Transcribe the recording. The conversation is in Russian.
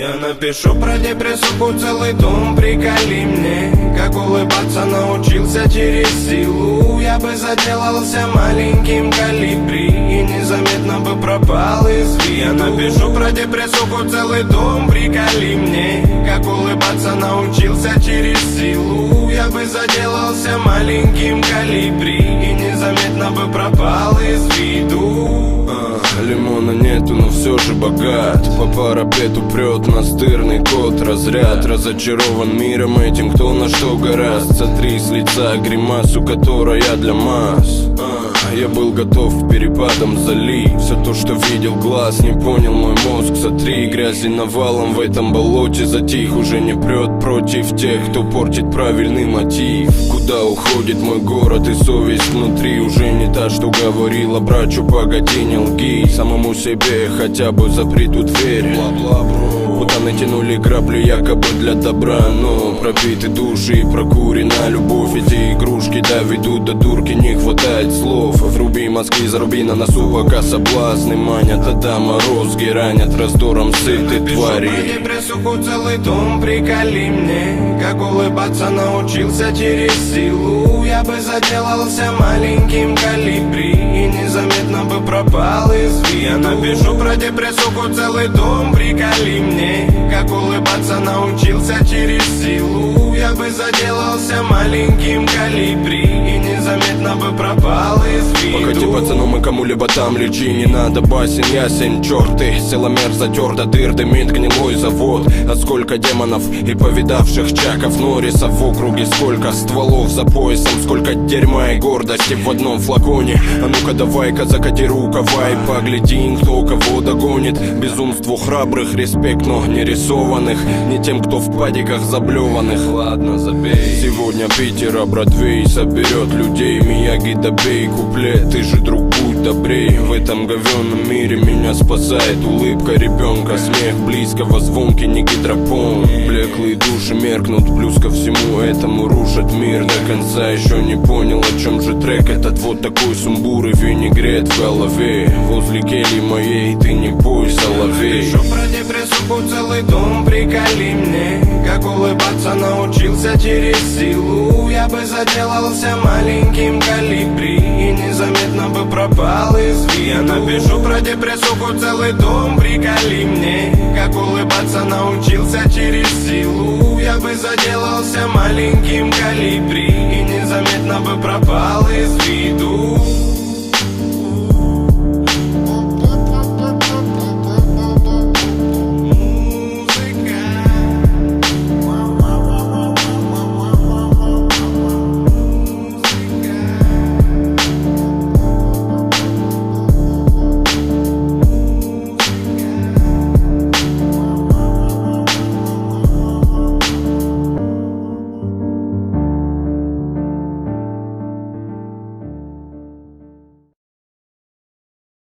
Я напишу про депрессуху целый том, приколи мне. Как улыбаться научился через силу. Я бы заделался маленьким калибри И незаметно бы пропал из виду. Я напишу про депрессуху целый том, приколи мне. Как улыбаться научился через силу. Я бы заделался маленьким калибри И незаметно бы пропал из виду Нету, но все же богат. По парапету прет настырный кот Разряд. Разочарован миром этим, кто на что гораст. Сотри с лица гримасу, которая для масс Я был готов к перепадам залить Все то, что видел глаз, не понял мой мозг. Сотри грязи навалом в этом болоте. Затих уже не прет против тех, кто портит правильный мотив. Куда уходит мой город и совесть внутри? Уже не та, что говорила брачу, погоди, не лги. Самому себе хотя бы запри тут дверь Путаны тянули грабли якобы для добра Но пробиты души и прокурена любовь Эти игрушки доведут до дурки, не хватает слов. Вруби мозги, заруби на носу, пока соблазны манят А да мороз ранят раздором сыты твари. Депрессуху целый том, приколи мне. Как улыбаться научился через силу. Я бы заделался маленьким калибри И незаметно бы пропал из виду. Я напишу про депрессуху целый том, приколи мне Как улыбаться научился через силу Я бы заделался маленьким калибри. И незаметно бы пропал из виду. Покати пацану мы кому-либо там лечи Не надо басен, ясен, черты. Силомер затер до дыр, дымит гнилой завод. А сколько демонов и повидавших чаков Норрисов в округе Сколько стволов за поясом Сколько дерьма и гордости в одном флаконе. А ну-ка давай-ка закати рукава И погляди, кто кого догонит. Безумству храбрых респект, но не рисованных Не тем, кто в падиках заблеванных. Ладно, забей Сегодня Питера Бродвей соберет людей. Мияги добей куплет Ты же друг будь добрей. В этом говенном мире меня спасает улыбка ребенка Смех близкого, звонкий не гидропон Блеклые души меркнут Плюс ко всему этому рушат мир. До конца еще не понял о чем же трек Этот. Вот такой сумбур и винегрет в голове. Возле кельи моей ты не бой, соловей. Пишу про депрессуху целый том, приколи мне Как улыбаться научился через силу. Я бы заделался маленьким калибри И незаметно бы пропал из виду Я напишу про депрессуху целый том, приколи мне. Как улыбаться научился через силу. Я бы заделался маленьким калибри И незаметно бы пропал из виду